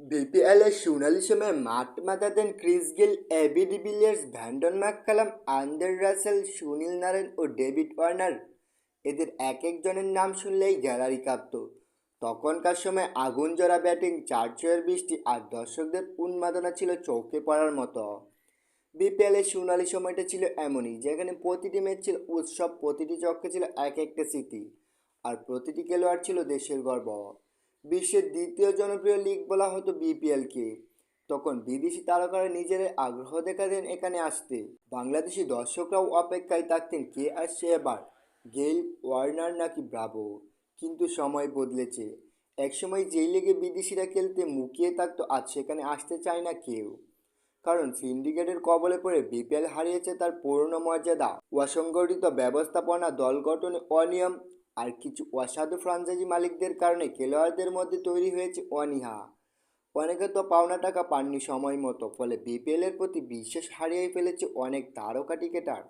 এর সোনালি সময়ে মাঠ মাতাতেন Chris Gayle AB de Villiers Brendon McCullum Andre Russell Sunil Narine ও ডেভিড ওয়ার্নার এদের এক একজনের নাম শুনলেই গ্যালারি কাঁপত। তখনকার সময় আগুন জোড়া ব্যাটিং, চার বৃষ্টি আর দর্শকদের উন্মাদনা ছিল চৌকে পড়ার মতো। বিপিএল এর সোনালি সময়টা ছিল এমনই, যেখানে প্রতিটি ম্যাচ ছিল উৎসব, প্রতিটি চক্রে ছিল এক একটা স্মৃতি। আর প্রতিটি খেলোয়াড় ছিল দেশের গর্ব। বিশ্বের দ্বিতীয় জনপ্রিয় লিগ বলা হতো বিপিএলকে। তখন বিদেশি তারকারা নিজেদের আগ্রহ দেখাতেন এখানে আসতে। বাংলাদেশি দর্শকরাও অপেক্ষায় থাকতেন কে আসছে এবার, গেইল, ওয়ার্নার নাকি ব্রাভো? কিন্তু সময় বদলেছে। একসময় যেই লিগে বিদেশিরা খেলতে মুখিয়ে থাকতো, আজ সেখানে আসতে চায় না কেউ। কারণ সিন্ডিকেটের কবলে পড়ে বিপিএল হারিয়েছে তার পুরনো মর্যাদা। অসংগঠিত ব্যবস্থাপনা, দল গঠনে অনিয়ম আর কিছু অসাধু ফ্রাঞ্চাইজি মালিকদের কারণে খেলোয়াড়দের মধ্যে তৈরি হয়েছে অনীহা। অনেকে তো পাওনা টাকা পাননি সময় মতো, ফলে বিপিএলের প্রতি বিশ্বাস হারিয়ে ফেলেছে অনেক তারকা ক্রিকেটার